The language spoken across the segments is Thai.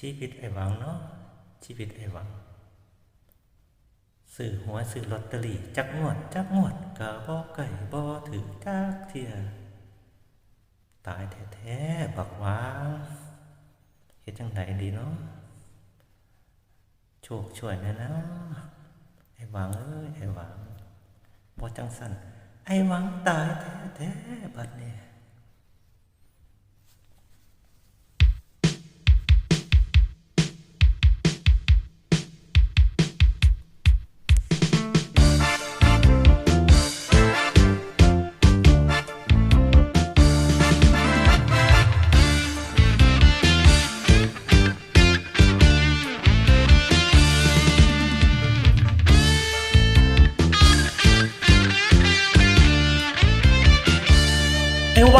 ชีวิตไอ้หวังเนาะชีวิตไอ้หวังซื้อหัวซื้อลอตเตอรี่จักงวดจักงวดกะบ่ไก่บ่ถือจักเทียตายแท้ๆบักหวางเฮ็ดจังไดดีเนาะโชคช่วยแน่นะไอ้หวังเอ้ยไอ้หวังบ่จังสั่นไอ้หวังตายแท้ๆบัดนี้ไ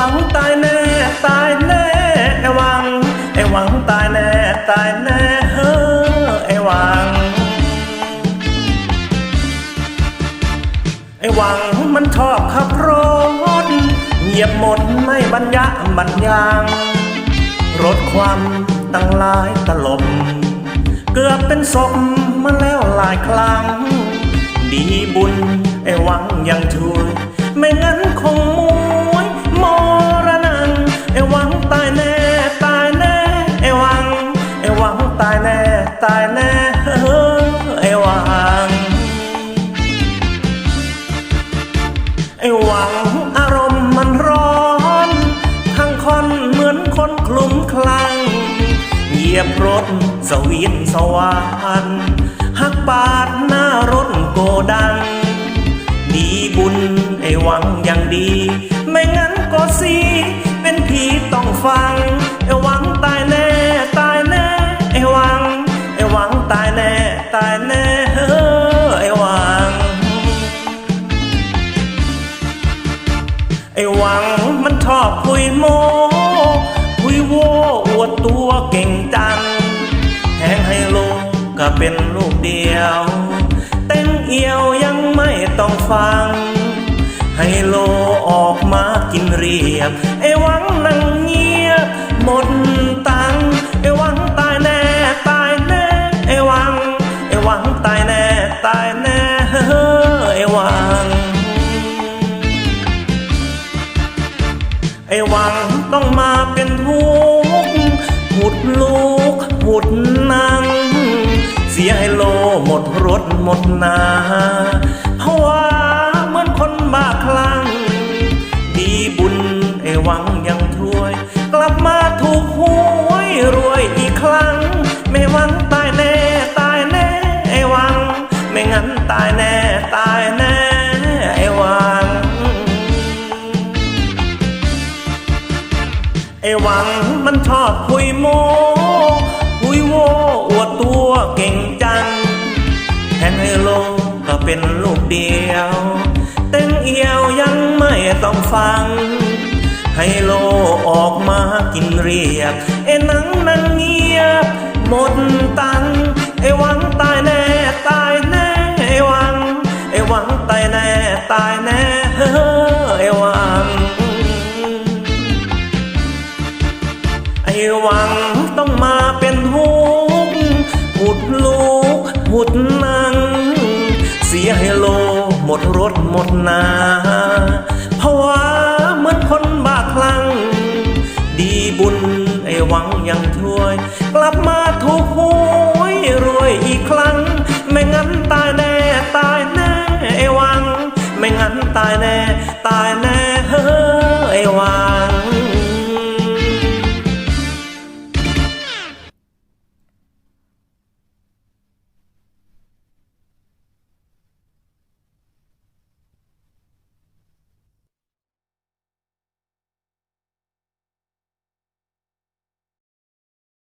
วังตายแน่ตายแน่ไอ้หวังไอ้หวังตายแน่ตายแน่เฮ้อไอ้หวังไอ้หวังมันชอบขับรถเหยียบหมดไม่บรรยะบรรยังรถความตั้งหลายตลบเกือบเป็นศพมาแล้วหลายครั้ง ดีบุญไอ้หวังยังช่วย ไม่งั้น อนคนคลุมคลั่งเหยียบรถสวินสวานหักปาดหน้ารถโกดัง ดีบุญไอ้หวังอย่างดี ไม่งั้นก็สีเป็นผีต้องฟัง ไอ้หวังตายแน่ ตายแน่ ไอ้หวัง ไอ้หวังตายแน่ ตายแน่เฮ้อไอ้หวัง ไอ้หวังมันชอบคุยโม โวอวดตัวเก่งจัง แทงให้โลกก็เป็นลูกเดียว เต้นเอียวยังไม่ต้องฟัง ให้โลออกมากินเรียบไอ้หวังนั่งเงียบหมด ไอ้หวังต้องมาเป็นทุกข์หุดลูกหุดนางเสียให้โลหมดรถหมดนาเพราะว่าเหมือนคนบ้าคลั่งดีบุญไอ้หวังยังช่วย กลับมาถูกหวยรวยอีกครั้ง หวังมันชอบคุยโมคุยโวอวดตัวเก่งจังแทนให้โลก็เป็นลูกเดียว เต้นเอียวยังไม่ต้องฟัง ให้โลออกมากินเรียบไอ้นังนังเงียบหมดตัง หวังต้องมาเป็นทุกข์หุดลูกหุดนางเสียให้โลหมดรถหมดนาเพราะว่าเหมือนคนบ้าคลั่ง ดีบุญไอ้หวังยังช่วย กลับมาถูกหวยรวยอีกครั้ง ไม่งั้นตายแน่ตายแน่ไอ้หวัง ไม่งั้นตายแน่ตาย